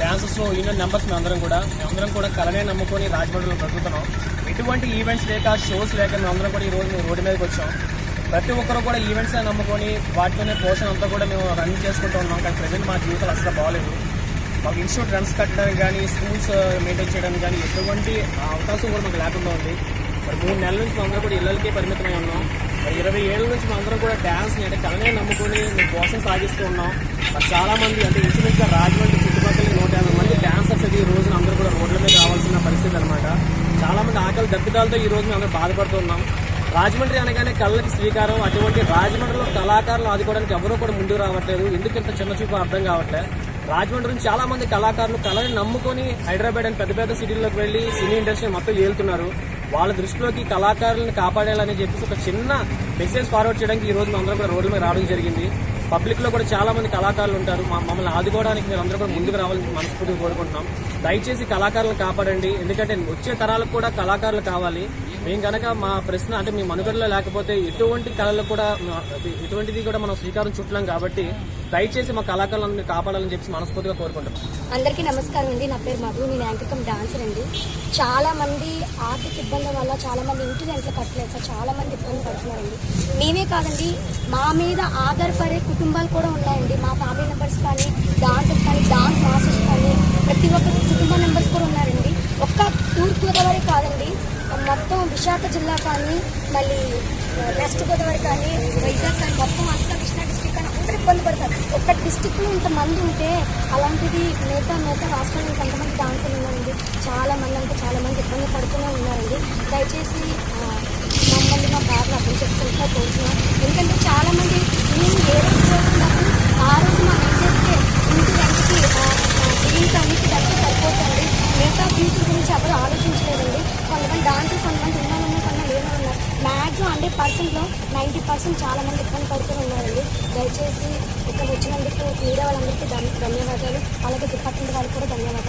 Dances union members మేము అందరం కూడా మేమందరం కూడా కలనే నమ్ముకొని రాజమండ్రిలో బ్రతుకుతున్నాం. ఎటువంటి ఈవెంట్స్ లేక షోస్ లేక మేమందరం కూడా ఈ మేము రోడ్డు మీదకి వచ్చాం. ప్రతి ఒక్కరు కూడా ఈవెంట్స్ నమ్ముకొని వాటితోనే పోర్షన్ అంతా కూడా మేము రన్ చేసుకుంటూ ఉన్నాం. కానీ ప్రజెంట్ మా జీవితాలు అసలు బాగాలేదు. మాకు ఇన్స్టిట్యూట్ రన్స్ కట్టడానికి కానీ స్కూల్స్ మెయింటైన్ చేయడానికి కానీ ఎటువంటి అవకాశం కూడా మాకు లేకుండా ఉంది. మరి మూడు నెలల నుంచి అందరూ కూడా ఇళ్ళకే పరిమితమై ఉన్నాం. మరి ఇరవై ఏళ్ళ నుంచి అందరం కూడా డ్యాన్స్ అంటే కళనే నమ్ముకొని మేము పోషణ సాగిస్తూ ఉన్నాం. మరి చాలామంది అంటే ఇంచుమించుగా రాజమండ్రి చుట్టుపక్కల నూట యాభై మంది డాన్సర్స్ అది ఈ రోజున అందరూ కూడా రోడ్ల మీద రావాల్సిన పరిస్థితి అనమాట చాలా మంది ఆకలి దప్పిదాలతో ఈ రోజు మేము బాధపడుతున్నాం. రాజమండ్రి అనగానే కళ్ళకి శ్రీకారం అటువంటి రాజమండ్రిలో కళాకారులు ఆదుకోవడానికి ఎవరూ కూడా ముందుకు రావట్లేదు. ఎందుకు ఇంత చిన్న చూపు అర్థం కావట్లేదు రాజమండ్రి నుంచి చాలా మంది కళాకారులు కళని నమ్ముకొని హైదరాబాద్ అని పెద్ద పెద్ద సిటీల్లోకి వెళ్ళి సినీ ఇండస్ట్రీ మొత్తం ఏలుతున్నారు. వాళ్ళ దృష్టిలోకి కళాకారులను కాపాడాలని చెప్పేసి ఒక చిన్న మెసేజ్ ఫార్వర్డ్ చేయడానికి ఈ రోజు అందరం కూడా రోడ్ల మీద రావడం జరిగింది. పబ్లిక్లో కూడా చాలా మంది కళాకారులు ఉంటారు. మా- మమ్మల్ని ఆదుకోవడానికి మీరు అందరూ కూడా ముందుకు రావాలని మనస్ఫూర్తిగా కోరుకుంటున్నాం. దయచేసి కళాకారులను కాపాడండి. ఎందుకంటే వచ్చే తరాలకు కూడా కళాకారులు కావాలి. మేము కనుక మా ప్రశ్న అంటే మీ మనుగడలో లేకపోతే ఎటువంటి కళలు కూడా ఎటువంటిది కూడా మనం శ్రీకారం చుట్టలేం కాబట్టి దయచేసి మా కళాకారులను కాపాడాలని చెప్పి మనస్ఫూర్తిగా కోరుకుంటాం అందరికీ నమస్కారం అండి. నా పేరు మధు నేను యాంకకం డాన్సర్ అండి. చాలా మంది ఆర్థిక ఇబ్బందుల వల్ల చాలా మంది ఇంటి రెంట్లు కట్టలేక చాలా మంది ఇబ్బంది పడుతున్నారండి. మేమే కాదండి మా మీద ఆధారపడే కుటుంబాలు కూడా ఉన్నాయండి. మా ఫ్యామిలీ మెంబర్స్ కానీ డాన్సర్స్ కానీ డాన్స్ మాస్టర్స్ కానీ ప్రతి ఒక్క కుటుంబ మెంబర్స్ కూడా ఉన్నారండి ఒక్క తూర్పు గోదావరి కాదండి మొత్తం విశాఖ జిల్లా కానీ మళ్ళీ వెస్ట్ గోదావరి కానీ వైజాగ్ కానీ మొత్తం అంతా కృష్ణా డిస్టిక్ కానీ అందరూ ఇబ్బంది పడతారు. ఒక్క డిస్టిక్లో ఇంతమంది ఉంటే అలాంటిది మిగతా మిగతా రాష్ట్రంలో ఇంకొంతమంది డాన్సర్లు ఉన్నారండి. చాలా మంది అంటే చాలా మంది ఇబ్బంది పడుతూనే ఉన్నారండి. దయచేసి మమ్మల్ని మా బాధలు అర్థం చేసుకుంటా కోరుతున్నాం ఎందుకంటే చాలామంది మేము ఏ రోజు చదువుతున్నప్పుడు ఆ రోజు మా చేస్తే ఇంటి రెంట్కి బిల్లింగ్ అన్నిటి డబ్బు సరిపోతుంది మిగతా ఫ్యూచర్ గురించి ఎవరు ఆలోచించలేదు పర్సెంట్లో నైంటీ పర్సెంట్ చాలా మంది ఇబ్బంది పడుతూ ఉన్నారండి. దయచేసి ఇక్కడ వచ్చినందుకు మీడియా వాళ్ళందరికీ ధన్యవాదాలు. అలాగే డిపార్ట్మెంట్ వాళ్ళకి కూడా ధన్యవాదాలు.